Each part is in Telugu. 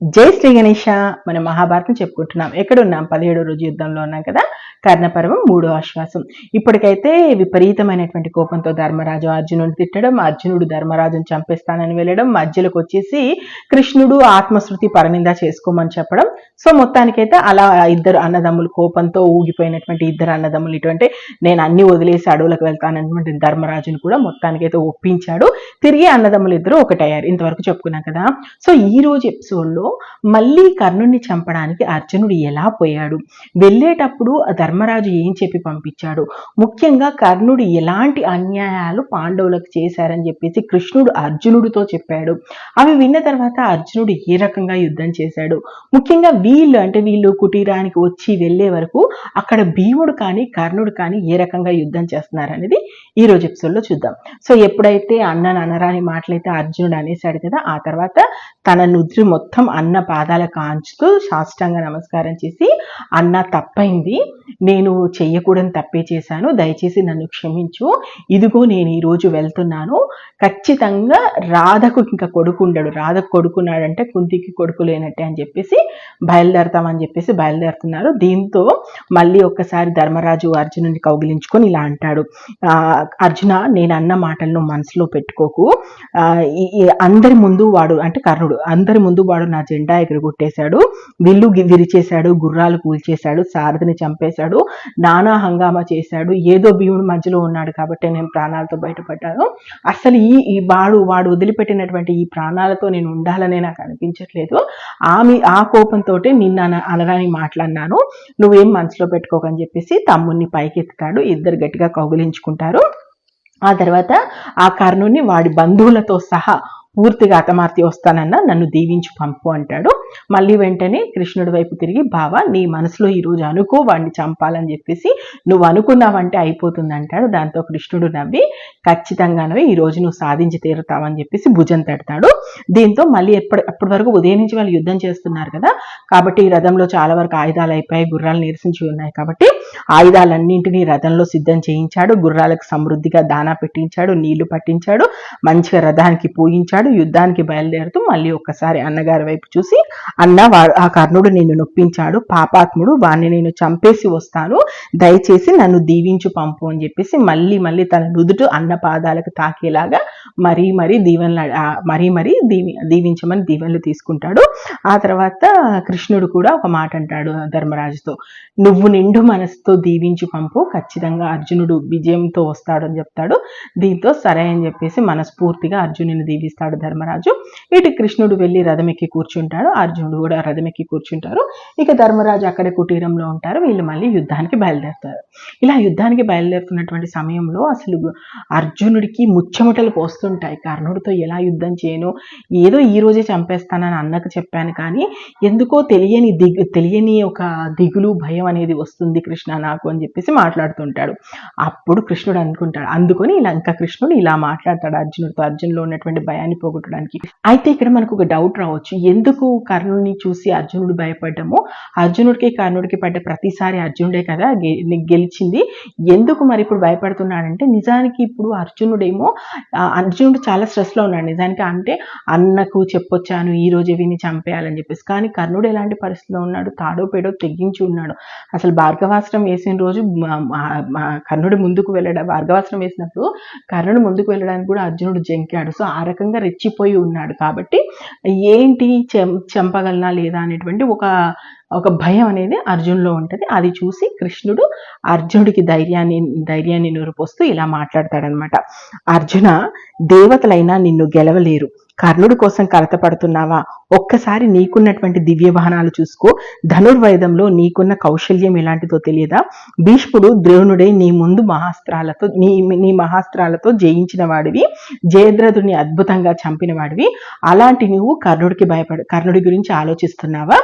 జై శ్రీ గణేష మనం మహాభారతం చెప్పుకుంటున్నాం. ఎక్కడున్నాం? పదిహేడో రోజు యుద్ధంలో ఉన్నాం కదా. కర్ణపర్వం మూడో ఆశ్వాసం. ఇప్పటికైతే విపరీతమైనటువంటి కోపంతో ధర్మరాజు అర్జునుడిని తిట్టడం అర్జునుడు ధర్మరాజును చంపేస్తానని వెళ్ళడం మధ్యలోకి వచ్చేసి కృష్ణుడు ఆత్మశృతి పరనింద చేసుకోమని చెప్పడం. సో మొత్తానికైతే అలా ఇద్దరు అన్నదమ్ములు కోపంతో ఊగిపోయినటువంటి ఇద్దరు అన్నదమ్ములు ఇటువంటి నేను అన్ని వదిలేసి అడవులకు వెళ్తానటువంటి ధర్మరాజును కూడా మొత్తానికైతే ఒప్పించాడు. తిరిగి అన్నదమ్ములు ఇద్దరు ఒకటయ్యారు. ఇంతవరకు చెప్పుకున్నాం కదా. సో ఈ రోజు ఎపిసోడ్లో మళ్ళీ కర్ణుడిని చంపడానికి అర్జునుడు ఎలా పోయాడు? వెళ్ళేటప్పుడు ధర్మరాజు ఏం చెప్పి పంపించాడు? ముఖ్యంగా కర్ణుడు ఎలాంటి అన్యాయాలు పాండవులకు చేశారని చెప్పేసి కృష్ణుడు అర్జునుడితో చెప్పాడు. అవి విన్న తర్వాత అర్జునుడు ఏ రకంగా యుద్ధం చేశాడు. ముఖ్యంగా వీళ్ళు అంటే వీళ్ళు కుటీరానికి వచ్చి వెళ్ళే వరకు అక్కడ భీముడు కానీ కర్ణుడు కానీ ఏ రకంగా యుద్ధం చేస్తున్నారనేది ఈ రోజు ఎపిసోడ్లో చూద్దాం. సో ఎప్పుడైతే అన్న అనరాని మాటలైతే అర్జునుడు అనేసాడు కదా ఆ తర్వాత తన నుద్రి మొత్తం అన్న పాదాల కాంచుతూ సాష్టాంగ నమస్కారం చేసి అన్న తప్పైంది. నేను చెయ్యకూడని తప్పే చేశాను. దయచేసి నన్ను క్షమించు. ఇదిగో నేను ఈరోజు వెళ్తున్నాను. ఖచ్చితంగా రాధకు ఇంకా కొడుకు ఉండడు. రాధకు కొడుకున్నాడంటే కుంతికి కొడుకు లేనట్టే అని చెప్పేసి బయలుదేరతామని చెప్పేసి బయలుదేరుతున్నారు. దీంతో మళ్ళీ ఒక్కసారి ధర్మరాజు అర్జునుని కౌగిలించుకొని ఇలా అంటాడు. అర్జున నేను అన్న మాటలను మనసులో పెట్టుకోకు. అందరి ముందు వాడు అంటే కర్ణుడు అందరి ముందు వాడు నా జెండా ఎగురగొట్టేశాడు విల్లు విరిచేశాడు గుర్రాలు కూల్చేశాడు సారథిని చంపేశాడు నానా హంగామా చేశాడు. ఏదో భీముడు మధ్యలో ఉన్నాడు కాబట్టి నేను ప్రాణాలతో బయటపడ్డాను. అసలు ఈ ఈ వాడు వాడు వదిలిపెట్టినటువంటి ఈ ప్రాణాలతో నేను ఉండాలనే నాకు అనిపించట్లేదు. ఆమె ఆ కోపంతో నిన్న అనరాని మాట్లాడినాను. నువ్వేం మనసులో పెట్టుకోకని చెప్పేసి తమ్ముడిని పైకెత్తుతాడు. ఇద్దరు గట్టిగా కౌగిలించుకుంటారు. ఆ తర్వాత ఆ కర్ణుని వాడి బంధువులతో సహా పూర్తిగా అతమార్తి వస్తానన్నా నన్ను దీవించి పంపు అంటాడు. మళ్ళీ వెంటనే కృష్ణుడి వైపు తిరిగి బావ నీ మనసులో ఈ రోజు అనుకో వాడిని చంపాలని చెప్పేసి నువ్వు అనుకున్నావంటే అయిపోతుంది అంటాడు. దాంతో కృష్ణుడు నవ్వి ఖచ్చితంగానే ఈ రోజు నువ్వు సాధించి తీరుతావని చెప్పేసి భుజం తడతాడు. దీంతో మళ్ళీ ఎప్పటి అప్పటి వరకు ఉదయం నుంచి వాళ్ళు యుద్ధం చేస్తున్నారు కదా కాబట్టి ఈ రథంలో చాలా వరకు ఆయుధాలు అయిపోయాయి గుర్రాలు నిరసించి ఉన్నాయి కాబట్టి ఆయుధాలన్నింటినీ రథంలో సిద్ధం చేయించాడు. గుర్రాలకు సమృద్ధిగా దానా పెట్టించాడు నీళ్ళు పట్టించాడు మంచిగా రథానికి పూయించాడు. యుద్ధానికి బయలుదేరుతూ మళ్ళీ ఒక్కసారి అన్నగారి వైపు చూసి అన్న ఆ కర్ణుడు నిన్ను నొప్పించాడు. పాపాత్ముడు వాణ్ణి నేను చంపేసి వస్తాను. దయచేసి నన్ను దీవించు పంపు అని చెప్పేసి మళ్ళీ మళ్ళీ తన నుదుటు అన్న పాదాలకు తాకేలాగా మరీ మరీ దీవెనలు మరీ మరీ దీవి దీవించమని దీవెనలు తీసుకుంటాడు. ఆ తర్వాత కృష్ణుడు కూడా ఒక మాట అంటాడు ధర్మరాజుతో నువ్వు నిండు మనసుతో దీవించి పంపు. ఖచ్చితంగా అర్జునుడు విజయంతో వస్తాడు అని చెప్తాడు. దీంతో సరే అని చెప్పేసి మనస్ఫూర్తిగా అర్జునుని దీవిస్తాడు. ధర్మరాజు. ఇటు కృష్ణుడు వెళ్ళి రథమెక్కి కూర్చుంటాడు. అర్జునుడు కూడా రథమెక్కి కూర్చుంటారు. ఇక ధర్మరాజు అక్కడే కుటీరంలో ఉంటారు. వీళ్ళు మళ్ళీ యుద్ధానికి బయలుదేరుతారు. ఇలా యుద్ధానికి బయలుదేరుతున్నటువంటి సమయంలో అసలు అర్జునుడికి ముచ్చమటలు పోస్తుంటాయి. కర్ణుడితో ఎలా యుద్ధం చేయను? ఏదో ఈ రోజే చంపేస్తానని అన్నకు చెప్పాను కానీ ఎందుకో తెలియని దిగు తెలియని ఒక దిగులు భయం అనేది వస్తుంది కృష్ణ నాకు అని చెప్పేసి మాట్లాడుతుంటాడు. అప్పుడు కృష్ణుడు అనుకుంటాడు. అందుకొని ఇలా ఇంకా కృష్ణుడు ఇలా మాట్లాడతాడు అర్జునుడితో. అర్జునులో ఉన్నటువంటి భయాన్ని పోగొట్టడానికి అయితే ఇక్కడ మనకు ఒక డౌట్ రావచ్చు. ఎందుకు కర్ణుడిని చూసి అర్జునుడు భయపడ్డము? అర్జునుడికి కర్ణుడికి పడ్డ ప్రతిసారి అర్జునుడే కదా గెలిచింది. ఎందుకు మరి ఇప్పుడు భయపడుతున్నాడంటే నిజానికి ఇప్పుడు అర్జునుడేమో అర్జునుడు చాలా స్ట్రెస్లో ఉన్నాడు. నిజానికి అంటే అన్నకు చెప్పొచ్చాను ఈ రోజే విని చంపేయాలని చెప్పేసి. కానీ కర్ణుడు ఎలాంటి పరిస్థితిలో ఉన్నాడు? తాడో పేడో తెగించి ఉన్నాడు. అసలు భార్గవాస్త్రం వేసిన రోజు కర్ణుడు ముందుకు వెళ్ళడం భార్గవాస్త్రం వేసినప్పుడు కర్ణుడు ముందుకు వెళ్ళడానికి కూడా అర్జునుడు జంకాడు. సో ఆ రకంగా రెచ్చిపోయి ఉన్నాడు. కాబట్టి ఏంటి చెం చంపగలనా లేదా అనేటువంటి ఒక ఒక భయం అనేది అర్జున్లో ఉంటుంది. అది చూసి కృష్ణుడు అర్జునుడికి ధైర్యాన్ని ధైర్యాన్ని నూరిపోస్తూ ఇలా మాట్లాడతాడనమాట. అర్జున దేవతలైనా నిన్ను గెలవలేరు. కర్ణుడి కోసం కలత పడుతున్నావా? ఒక్కసారి నీకున్నటువంటి దివ్య వాహనాలు చూసుకో. ధనుర్వేదంలో నీకున్న కౌశల్యం ఎలాంటిదో తెలియదా? భీష్ముడు ద్రోణుడే నీ ముందు మహాస్త్రాలతో నీ నీ మహాస్త్రాలతో జయించిన వాడివి. జయద్రథుని అద్భుతంగా చంపిన వాడివి. అలాంటి నువ్వు కర్ణుడికి భయపడ కర్ణుడి గురించి ఆలోచిస్తున్నావా?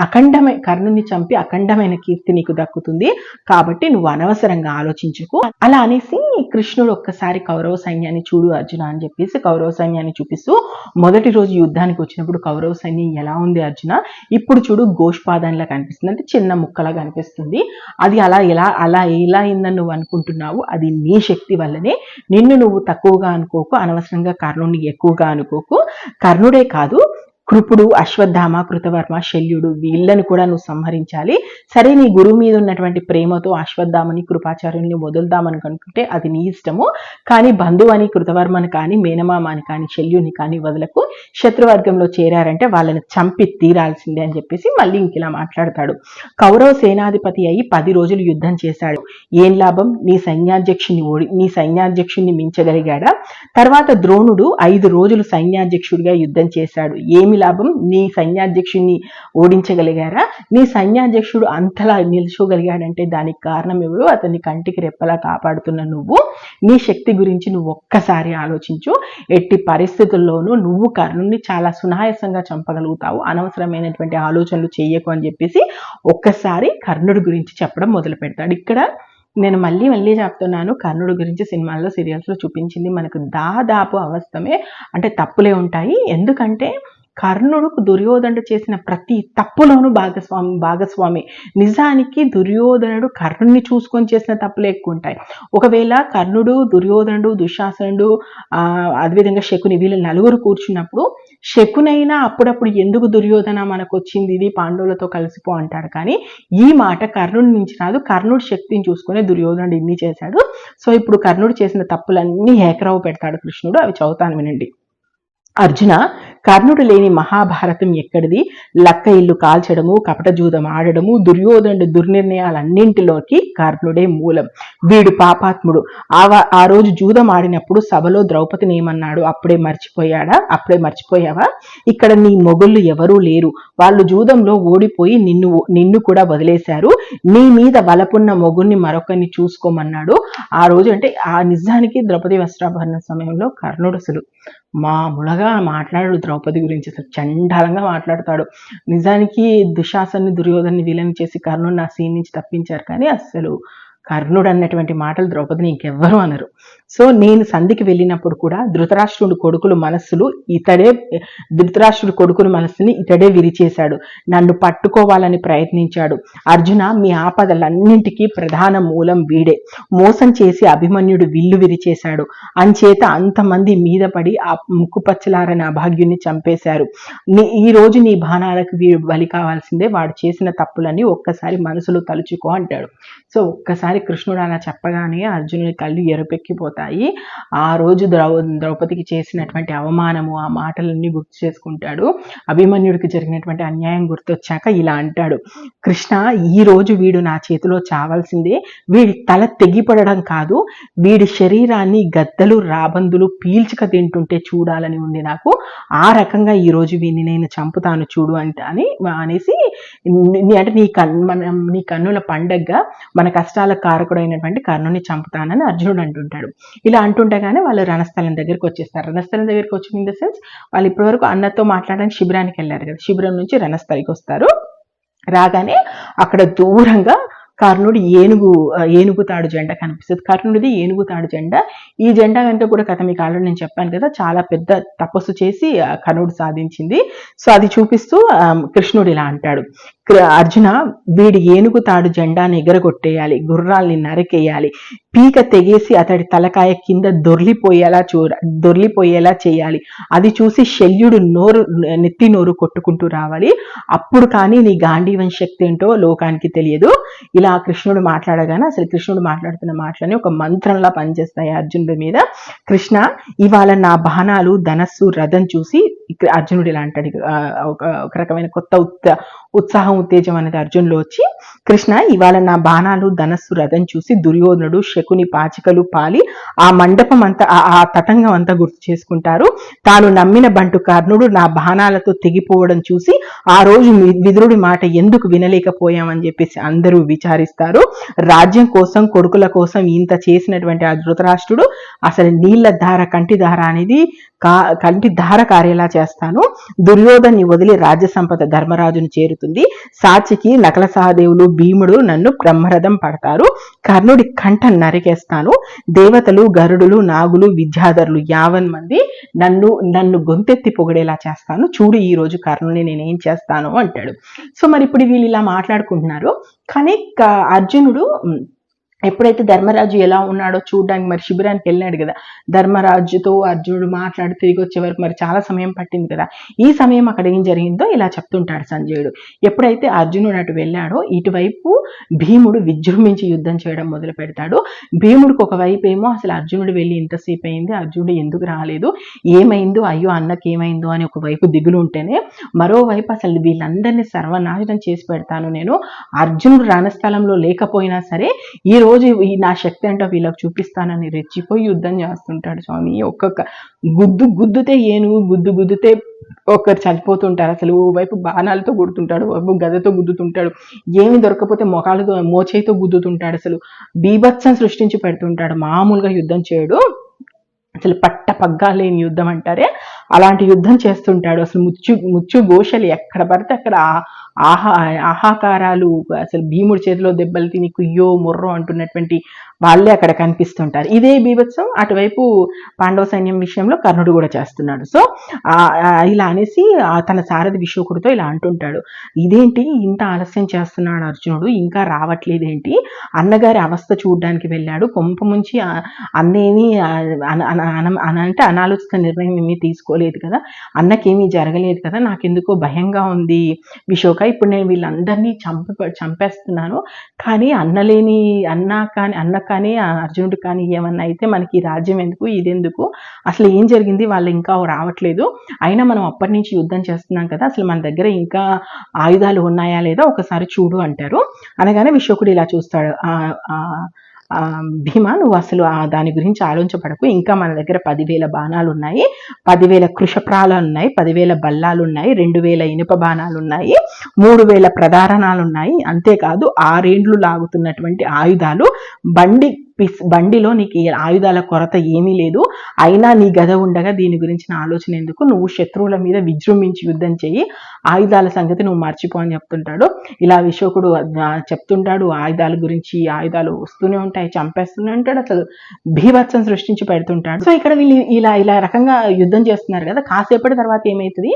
అఖండమైన కర్ణుని చంపి అఖండమైన కీర్తి నీకు దక్కుతుంది. కాబట్టి నువ్వు అనవసరంగా ఆలోచించుకో. అలా అనేసి కృష్ణుడు ఒక్కసారి కౌరవ సైన్యాన్ని చూడు అర్జున అని చెప్పేసి కౌరవ సైన్యాన్ని చూపిస్తూ మొదటి రోజు యుద్ధానికి వచ్చినప్పుడు కౌరవ సైన్యం ఎలా ఉంది అర్జున? ఇప్పుడు చూడు గోష్పాదంలా కనిపిస్తుంది. అంటే చిన్న ముక్కలా కనిపిస్తుంది. అది అలా ఎలా అలా ఎలా అయిందని నువ్వు అనుకుంటున్నావు? అది నీ శక్తి వల్లనే. నిన్ను నువ్వు తక్కువగా అనుకోకు అనవసరంగా కర్ణుడిని ఎక్కువగా అనుకోకు. కర్ణుడే కాదు కృపుడు అశ్వత్థామ కృతవర్మ శల్యుడు వీళ్ళని కూడా నువ్వు సంహరించాలి. సరే నీ గురువు మీద ఉన్నటువంటి ప్రేమతో అశ్వత్థామని కృపాచార్యుల్ని వదులుదామని అనుకుంటే అది నీ ఇష్టము. కానీ బంధువు అని కృతవర్మని కానీ మేనమామని కానీ శల్యుని కానీ వదలకు. శత్రువర్గంలో చేరారంటే వాళ్ళని చంపి తీరాల్సిందే అని చెప్పేసి మళ్ళీ ఇంక ఇలా మాట్లాడతాడు. కౌరవ సేనాధిపతి అయి పది రోజులు యుద్ధం చేశాడు. ఏం లాభం? నీ సైన్యాధ్యక్షుని ఓడి నీ సైన్యాధ్యక్షుడిని మించగలిగాడా? తర్వాత ద్రోణుడు ఐదు రోజులు సైన్యాధ్యక్షుడిగా యుద్ధం చేశాడు. ఏమి లాభం నీ సైన్యాధ్యక్షుడిని ఓడించగలిగారా? నీ సైన్యాధ్యక్షుడు అంతలా నిలుచోగలిగాడంటే దానికి కారణం ఎవరు? అతన్ని కంటికి రెప్పలా కాపాడుతున్న నువ్వు. నీ శక్తి గురించి నువ్వు ఒక్కసారి ఆలోచించు. ఎట్టి పరిస్థితుల్లోనూ నువ్వు కర్ణుని చాలా సునాయాసంగా చంపగలుగుతావు. అనవసరమైనటువంటి ఆలోచనలు చేయకు అని చెప్పేసి ఒక్కసారి కర్ణుడి గురించి చెప్పడం మొదలు పెడతాడు. ఇక్కడ నేను మళ్ళీ మళ్ళీ చెప్తున్నాను. కర్ణుడు గురించి సినిమాల్లో సీరియల్స్లో చూపించింది మనకు దాదాపు అవస్థమే. అంటే తప్పులే ఉంటాయి. ఎందుకంటే కర్ణుడు దుర్యోధనుడు చేసిన ప్రతి తప్పులోనూ భాగస్వామి భాగస్వామి. నిజానికి దుర్యోధనుడు కర్ణుడిని చూసుకొని చేసిన తప్పులే ఎక్కువ ఉంటాయి ఒకవేళ కర్ణుడు దుర్యోధనుడు దుశ్శాసనుడు ఆ, అదేవిధంగా శకుని వీళ్ళు నలుగురు కూర్చున్నప్పుడు శకునైనా అప్పుడప్పుడు ఎందుకు దుర్యోధన మనకు వచ్చింది ఇది పాండవులతో కలిసిపో అంటాడు. కానీ ఈ మాట కర్ణుడి నుంచి రాదు. కర్ణుడు శక్తిని చూసుకునే దుర్యోధనుడు ఇన్ని చేశాడు. సో ఇప్పుడు కర్ణుడు చేసిన తప్పులన్నీ ఏకరావు పెడతాడు కృష్ణుడు. అవి చదువుతాను వినండి. అర్జున కర్ణుడు లేని మహాభారతం ఎక్కడిది? లక్క ఇల్లు కాల్చడము కపటజూదం ఆడడము దుర్యోధనుడు దుర్నిర్ణయాలన్నింటిలోకి కర్ణుడే మూలం. వీడు పాపాత్ముడు. ఆ ఆ రోజు జూదం ఆడినప్పుడు సభలో ద్రౌపదిని ఏమన్నాడు? అప్పుడే మర్చిపోయాడా? అప్పుడే మర్చిపోయావా? ఇక్కడ నీ మొగుళ్ళు ఎవరూ లేరు. వాళ్ళు జూదంలో ఓడిపోయి నిన్ను నిన్ను కూడా వదిలేశారు. నీ మీద వలపున్న మొగుల్ని మరొకరిని చూసుకోమన్నాడు. ఆ రోజు అంటే ఆ నిజానికి ద్రౌపది వస్త్రాభరణ సమయంలో కర్ణుడు అసలు మామూలుగా మాట్లాడాడు ద్రౌపది గురించి అసలు చండాలంగా మాట్లాడతాడు. నిజానికి దుశాసన్ని దుర్యోధన్ని వీలని చేసి కర్ణుడిని ఆ సీన్ నుంచి తప్పించారు. కానీ అసలు కర్ణుడు అన్నటువంటి మాటలు ద్రౌపదిని ఇంకెవ్వరు అనరు. సో నేను సంధికి వెళ్ళినప్పుడు కూడా ధృతరాష్ట్రుడి కొడుకులు మనస్సులు ఇతడే ధృతరాష్ట్రుడు కొడుకుల మనస్సుని ఇతడే విరిచేశాడు. నన్ను పట్టుకోవాలని ప్రయత్నించాడు. అర్జున మీ ఆపదలన్నింటికీ ప్రధాన మూలం వీడే. మోసం చేసి అభిమన్యుడు విల్లు విరిచేశాడు. అంచేత అంతమంది మీద పడి ఆ ముక్కుపచ్చలారని అభాగ్యుని చంపేశారు. నీ ఈ రోజు నీ బాణాలకు వీడు బలి కావాల్సిందే. వాడు చేసిన తప్పులని ఒక్కసారి మనసులో తలుచుకో అంటాడు. సో ఒక్కసారి కృష్ణుడు అలా చెప్పగానే అర్జునుడి కళ్ళు ఎరుపెక్కిపోతాయి ఆ రోజు ద్రౌ ద్రౌపదికి చేసినటువంటి అవమానము ఆ మాటలన్నీ గుర్తు చేసుకుంటాడు. అభిమన్యుడికి జరిగినటువంటి అన్యాయం గుర్తొచ్చాక ఇలా అంటాడు. కృష్ణ ఈ రోజు వీడు నా చేతిలో చావాల్సిందే. వీడి తల తెగిపడడం కాదు. వీడి శరీరాన్ని గద్దలు రాబందులు పీల్చుక తింటుంటే చూడాలని ఉంది నాకు. ఆ రకంగా ఈ రోజు వీడిని నేను చంపుతాను చూడు అంట అని అనేసి అంటే నీ కన్ మన నీ కన్నుల పండగగా మన కష్టాల కారకుడైనటువంటి కర్ణుని చంపుతానని అర్జునుడు అంటుంటాడు. ఇలా అంటుండగానే వాళ్ళు రణస్థలం దగ్గరికి వచ్చేస్తారు. రణస్థలం దగ్గరికి వచ్చిన ఇన్ ద సెన్స్ వాళ్ళు ఇప్పటివరకు అన్నతో మాట్లాడడానికి శిబిరానికి వెళ్ళారు కదా. శిబిరం నుంచి రణస్థలికి వస్తారు. రాగానే అక్కడ దూరంగా కర్ణుడు ఏనుగు ఏనుగు తాడు జెండా కనిపిస్తుంది. కర్ణుడిది ఏనుగు తాడు జెండా. ఈ జెండా కనుక కూడా కథ మీకు ఆల్రెడీ నేను చెప్పాను కదా చాలా పెద్ద తపస్సు చేసి కర్ణుడు సాధించింది. సో అది చూపిస్తూ కృష్ణుడు ఇలా అంటాడు. అర్జున వీడి ఏనుగు తాడు జెండాను ఎగరగొట్టేయాలి గుర్రాల్ని నరికేయాలి పీక తెగేసి అతడి తలకాయ కింద దొర్లిపోయేలా చూడ దొర్లిపోయేలా చేయాలి. అది చూసి శల్యుడు నోరు నెత్తి నోరు కొట్టుకుంటూ రావాలి. అప్పుడు కానీ నీ గాంధీవన్ శక్తి ఏంటో లోకానికి తెలియదు. ఇలా కృష్ణుడు మాట్లాడగానే అసలు కృష్ణుడు మాట్లాడుతున్న మాటలని ఒక మంత్రంలా పనిచేస్తాయి అర్జునుడి మీద. కృష్ణ ఇవాళ నా బాణాలు ధనస్సు రథం చూసి అర్జునుడు ఇలా అంటాడు ఒక ఒక రకమైన కొత్త ఉత్త ఉత్సాహం ఉత్తేజం అనేది అర్జున్లో వచ్చి కృష్ణ ఇవాళ నా బాణాలు ధనస్సు రథం చూసి దుర్యోధనుడు శకుని పాచికలు పాలి ఆ మండపం అంతా ఆ- తటంగం తతంగం అంతా గుర్తు చేసుకుంటారు. తాను నమ్మిన బంటు కర్ణుడు నా బాణాలతో తెగిపోవడం చూసి ఆ రోజు విధుడి విదురుడి మాట ఎందుకు వినలేకపోయామని చెప్పేసి అందరూ విచారిస్తారు. రాజ్యం కోసం కొడుకుల కోసం ఇంత చేసినటువంటి ఆ ధృతరాష్ట్రుడు అసలు నీళ్ళ ధార కంటి ధార అనేది కా కంటి ధార కారేలా చేస్తాను. దుర్యోధన్ని వదిలి రాజ్య సంపద ధర్మరాజును జరుగుతుంది. సాచికి నకల సహదేవులు భీముడు నన్ను బ్రహ్మరథం పడతారు. కర్ణుడి కంట నరికేస్తాను. దేవతలు గరుడులు నాగులు విద్యాధరులు యావన్ మంది నన్ను నన్ను గొంతెత్తి పొగిడేలా చేస్తాను. చూడు ఈ రోజు కర్ణుని నేనేం చేస్తాను అంటాడు. సో మరి ఇప్పుడు వీళ్ళు ఇలా మాట్లాడుకుంటున్నారు. కానీ అర్జునుడు ఎప్పుడైతే ధర్మరాజు ఎలా ఉన్నాడో చూడడానికి మరి శిబిరానికి వెళ్ళాడు కదా. ధర్మరాజుతో అర్జునుడు మాట్లాడి తిరిగి వచ్చే వరకు మరి చాలా సమయం పట్టింది కదా. ఈ సమయం అక్కడ ఏం జరిగిందో ఇలా చెప్తుంటాడు సంజయుడు. ఎప్పుడైతే అర్జునుడు అటు వెళ్ళాడో ఇటువైపు భీముడు విజృంభించి యుద్ధం చేయడం మొదలు పెడతాడు. భీముడికి ఒకవైపు ఏమో అసలు అర్జునుడు వెళ్ళి ఇంతసేపు అయింది అర్జునుడు ఎందుకు రాలేదు ఏమైందో అయ్యో అన్నకి ఏమైందో అని ఒకవైపు దిగులు ఉంటేనే మరోవైపు అసలు వీళ్ళందరినీ సర్వనాశనం చేసి పెడతాను నేను. అర్జునుడు రణస్థలంలో లేకపోయినా సరే ఈ రోజు ఈ నా శక్తి అంటే వీళ్ళకి చూపిస్తానని రెచ్చిపోయి యుద్ధం చేస్తుంటాడు స్వామి. ఒక్కొక్క గుద్దు గుద్దుతే ఏనుగు గుద్దు గుద్దుతే ఒకరు చనిపోతుంటారు. అసలు ఓవైపు వైపు బాణాలతో గుడుతుంటాడు ఓ వైపు గదతో గుద్దుతుంటాడు. ఏమి దొరకపోతే మొఖాలతో మోచేయితో గుద్దుతుంటాడు. అసలు బీభత్సం సృష్టించి పెడుతుంటాడు. మామూలుగా యుద్ధం చేయడు. అసలు పట్ట పగ్గా లేని యుద్ధం అంటారే. అలాంటి యుద్ధం చేస్తుంటాడు. అసలు ముచ్చు ముచ్చు ఘోషలు ఎక్కడ పడితే అక్కడ ఆహా ఆహాకారాలు అసలు భీముడి చేతిలో దెబ్బలు తిని కుయ్యో ముర్రో అంటున్నటువంటి వాళ్ళే అక్కడ కనిపిస్తుంటారు. ఇదే బీభత్సం అటువైపు పాండవ సైన్యం విషయంలో కర్ణుడు కూడా చేస్తున్నాడు. సో ఆ- ఇలా అనేసి తన సారథి విశోకుడితో ఇలా అంటుంటాడు. ఇదేంటి ఇంత ఆలస్యం చేస్తున్నాడు అర్జునుడు? ఇంకా రావట్లేదేంటి? అన్నగారి అవస్థ చూడడానికి వెళ్ళాడు. కొంప ముంచి ఆ అన్నేమి అన- అన- అంటే అనాలోచిత నిర్ణయం ఏమీ తీసుకోలేదు కదా. అన్నకేమీ జరగలేదు కదా. నాకెందుకో భయంగా ఉంది. విశోక ఇప్పుడు నేను వీళ్ళందరినీ చంప చంపేస్తున్నాను. కానీ అన్నలేని అన్న కానీ అన్న కానీ అర్జునుడు కానీ ఏమన్నా అయితే మనకి ఈ రాజ్యం ఎందుకు ఇదెందుకు? అసలు ఏం జరిగింది? వాళ్ళు ఇంకా రావట్లేదు. అయినా మనం అప్పటి నుంచి యుద్ధం చేస్తున్నాం కదా అసలు మన దగ్గర ఇంకా ఆయుధాలు ఉన్నాయా లేదా ఒకసారి చూడు అంటారు. అనగానే విశ్వకుడు ఇలా చూస్తాడు. ఆ, భీమా నువ్వు అసలు దాని గురించి ఆలోచించబడకు. ఇంకా మన దగ్గర పదివేల బాణాలు ఉన్నాయి. పదివేల కృషప్రాలు ఉన్నాయి. పదివేల బల్లాలు ఉన్నాయి. రెండు వేల ఇనుప బాణాలు ఉన్నాయి. మూడు వేల ప్రధారణాలు ఉన్నాయి. అంతేకాదు ఆరేండ్లు లాగుతున్నటువంటి ఆయుధాలు బండి పిస్ బండిలో నీకు ఆయుధాల కొరత ఏమీ లేదు. అయినా నీ గద ఉండగా దీని గురించిన ఆలోచన ఎందుకు నువ్వు శత్రువుల మీద విజృంభించి యుద్ధం చేయి. ఆయుధాల సంగతి నువ్వు మర్చిపో అని చెప్తుంటాడు. ఇలా విశోకుడు చెప్తుంటాడు. ఆయుధాల గురించి ఆయుధాలు వస్తూనే ఉంటాయి చంపేస్తూనే ఉంటాడు. అసలు భీభత్సం సృష్టించి పెడుతుంటాడు. సో ఇక్కడ వీళ్ళు ఇలా ఇలా రకంగా యుద్ధం చేస్తున్నారు కదా. కాసేపటి తర్వాత ఏమవుతుంది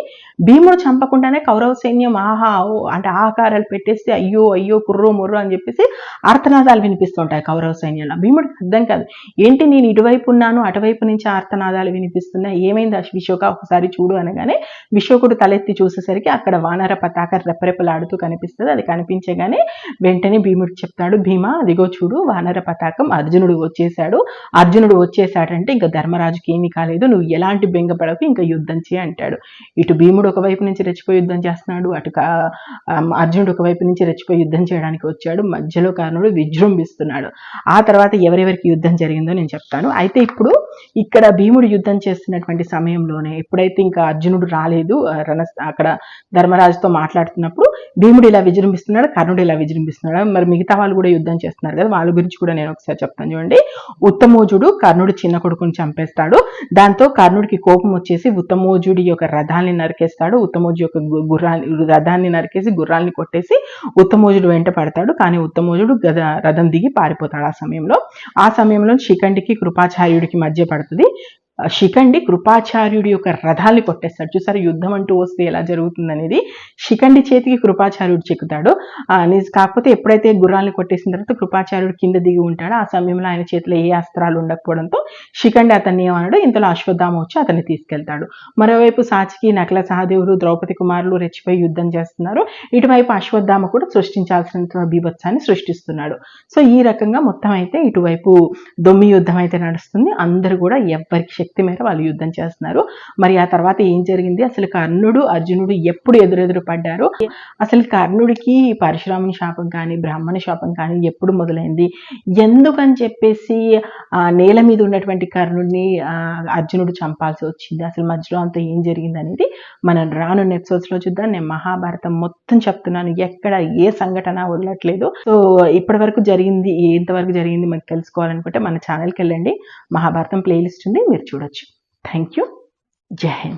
భీముడు చంపకుండానే కౌరవ సైన్యం ఆహా అంటే ఆకారాలు పెట్టేసి అయ్యో అయ్యో కుర్రో ముర్రో అని చెప్పేసి ఆర్తనాదాలు వినిపిస్తుంటాయి కౌరవ సైన్యంలో. భీముడికి అర్థం కాదు. ఏంటి నేను ఇటువైపు ఉన్నాను అటువైపు నుంచి ఆర్తనాదాలు వినిపిస్తున్నాయి ఏమైంది ఆ విశోక ఒకసారి చూడు అనగానే విశోకుడు తలెత్తి చూసేసరికి అక్కడ వానర పతాక రెపరెపలాడుతూ కనిపిస్తుంది. అది కనిపించగానే వెంటనే భీముడు చెప్తాడు భీమా అదిగో చూడు వానర పతాకం అర్జునుడు వచ్చేసాడు అర్జునుడు వచ్చేసాడంటే ఇంకా ధర్మరాజుకి ఏమీ కాలేదు నువ్వు ఎలాంటి బెంగపడకు ఇంకా యుద్ధం చేయి అంటాడు. ఇటు భీముడు ఒకవైపు నుంచి రెచ్చిపోయి యుద్ధం చేస్తున్నాడు అటు అర్జునుడు ఒకవైపు నుంచి రెచ్చిపోయి యుద్ధం చేయడానికి వచ్చాడు. మధ్యలో కర్ణుడు విజృంభిస్తున్నాడు. ఆ తర్వాత ఎవరెవరికి యుద్ధం జరిగిందో నేను చెప్తాను. అయితే ఇప్పుడు ఇక్కడ భీముడు యుద్ధం చేస్తున్నటువంటి సమయంలోనే ఎప్పుడైతే ఇంకా అర్జునుడు రాలేదు రణ అక్కడ ధర్మరాజుతో మాట్లాడుతున్నప్పుడు భీముడు ఇలా విజృంభిస్తున్నాడు కర్ణుడు ఇలా విజృంభిస్తున్నాడు. మరి మిగతా వాళ్ళు కూడా యుద్ధం చేస్తున్నారు కదా వాళ్ళ గురించి కూడా నేను ఒకసారి చెప్తాను చూడండి. ఉత్తమోజుడు కర్ణుడు చిన్న కొడుకుని చంపేస్తాడు. దాంతో కర్ణుడికి కోపం వచ్చేసి ఉత్తమోజుడి యొక్క రథాన్ని నరికేస్తాడు. ఉత్తమోజు యొక్క గుర్రాన్ని రథాన్ని నరికేసి గుర్రాల్ని కొట్టేసి ఉత్తమోజుడు వెంట పడతాడు. కానీ ఉత్తమోజుడు గద రథం దిగి పారిపోతాడు ఆ సమయంలో. ఆ సమయంలో శిఖండికి కృపాచార్యుడికి మధ్య పడుతుంది. శిఖండి కృపాచార్యుడి యొక్క రథాన్ని కొట్టేస్తాడు. చూసారు యుద్ధం అంటూ వస్తే ఎలా జరుగుతుంది అనేది శిఖండి చేతికి కృపాచార్యుడు చెక్కుతాడు. ఆ, కాకపోతే ఎప్పుడైతే గుర్రాన్ని కొట్టేసిన తర్వాత కృపాచార్యుడు కింద దిగి ఉంటాడో ఆ సమయంలో ఆయన చేతిలో ఏ అస్త్రాలు ఉండకపోవడంతో శిఖండి అతన్ని ఏమన్నాడు ఇంతలో అశ్వత్థామ వచ్చి అతన్ని తీసుకెళ్తాడు. మరోవైపు సాచికి నకల సహదేవుడు ద్రౌపది కుమారులు రెచ్చిపోయి యుద్ధం చేస్తున్నారు. ఇటువైపు అశ్వత్థామ కూడా సృష్టించాల్సిన బీభత్సాన్ని సృష్టిస్తున్నాడు. సో ఈ రకంగా మొత్తం అయితే ఇటువైపు దొమ్మి యుద్ధం అయితే నడుస్తుంది. అందరూ కూడా ఎవరికి శక్తి మేర వాళ్ళు యుద్ధం చేస్తున్నారు. మరి ఆ తర్వాత ఏం జరిగింది? అసలు కర్ణుడు అర్జునుడు ఎప్పుడు ఎదురెదురు పడ్డారు? అసలు కర్ణుడికి పరశురాముని శాపం కానీ బ్రాహ్మణ శాపం కానీ ఎప్పుడు మొదలైంది? ఎందుకని చెప్పేసి ఆ నేల మీద ఉన్నటువంటి కర్ణుడిని అర్జునుడు చంపాల్సి వచ్చింది? అసలు మధ్యలో అంతా ఏం జరిగింది అనేది మనం రానున్న ఎపిసోడ్స్లో చూద్దాం. నేను మహాభారతం మొత్తం చెప్తున్నాను. ఎక్కడ ఏ సంఘటన వదలట్లేదు సో ఇప్పటి వరకు జరిగింది ఎంతవరకు జరిగింది మనకు తెలుసుకోవాలనుకుంటే మన ఛానల్కి వెళ్ళండి. మహాభారతం ప్లేలిస్ట్ ఉంది. మీరు చూడండి. सूरज थैंक यू जय हिंद